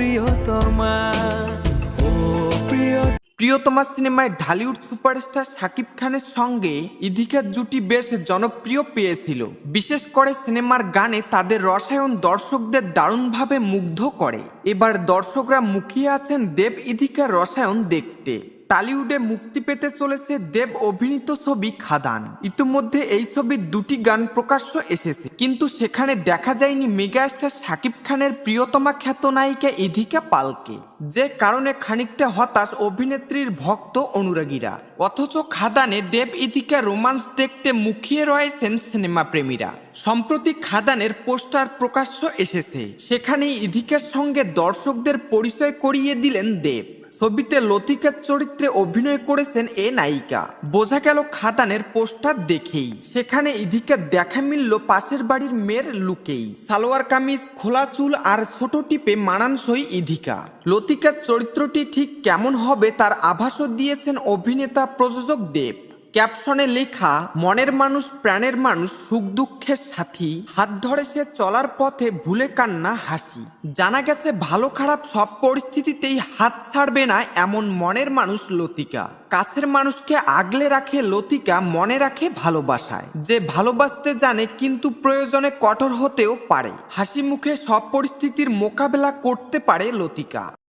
প্রিয়তমা। প্রিয় প্রিয়তমা সিনেমায় ঢালিউড সুপারস্টার শাকিব খানের সঙ্গে ইধিকার জুটি বেশ জনপ্রিয় পেয়েছিল। বিশেষ করে সিনেমার গানে তাদের রসায়ন দর্শকদের দারুণভাবে মুগ্ধ করে। এবার দর্শকরা মুখিয়ে আছেন দেব ইধিকার রসায়ন দেখতে। টালিউডে মুক্তি পেতে চলেছে দেব অভিনীত ছবি খাদান। ইতিমধ্যে এই ছবির দুটি গান প্রকাশ্য এসেছে। কিন্তু সেখানে দেখা যায়নি মেগাস্টার শাকিব খানের প্রিয়তমা খ্যাত নায়িকা ইধিকা পালকে, যে কারণে খানিকটা হতাশ অভিনেত্রীর ভক্ত অনুরাগীরা। অথচ খাদানে দেব ইধিকা রোমান্স দেখতে মুখিয়ে রয়েছেন সিনেমা প্রেমীরা সম্প্রতি খাদানের পোস্টার প্রকাশ্য এসেছে। সেখানে ইধিকার সঙ্গে দর্শকদের পরিচয় করিয়ে দিলেন দেব। ছবিতে লতিকার চরিত্রে অভিনয় করেছেন এ নায়িকা। বোঝা গেল খাদানের পোস্টার দেখেই। সেখানে ইধিকার দেখা মিলল পাশের বাড়ির মেয়ের লুকেই। সালোয়ার কামিজ, খোলা চুল আর ছোট টিপে মানানসই ইধিকা। লতিকার চরিত্রটি ঠিক কেমন হবে তার আভাসও দিয়েছেন অভিনেতা প্রযোজক দেব। ক্যাপশনে লেখা, মনের মানুষ, প্রাণের মানুষ, সুখ দুঃখের সাথী। হাত ধরে সে চলার পথে ভুলে কান্না, হাসি। জানা গেছে, ভালো খারাপ সব পরিস্থিতিতেই হাত ছাড়বে না এমন মনের মানুষ লতিকা। কাছের মানুষকে আগলে রাখে লতিকা, মনে রাখে ভালোবাসায়। যে ভালোবাসতে জানে, কিন্তু প্রয়োজনে কঠোর হতেও পারে। হাসি মুখে সব পরিস্থিতির মোকাবেলা করতে পারে লতিকা।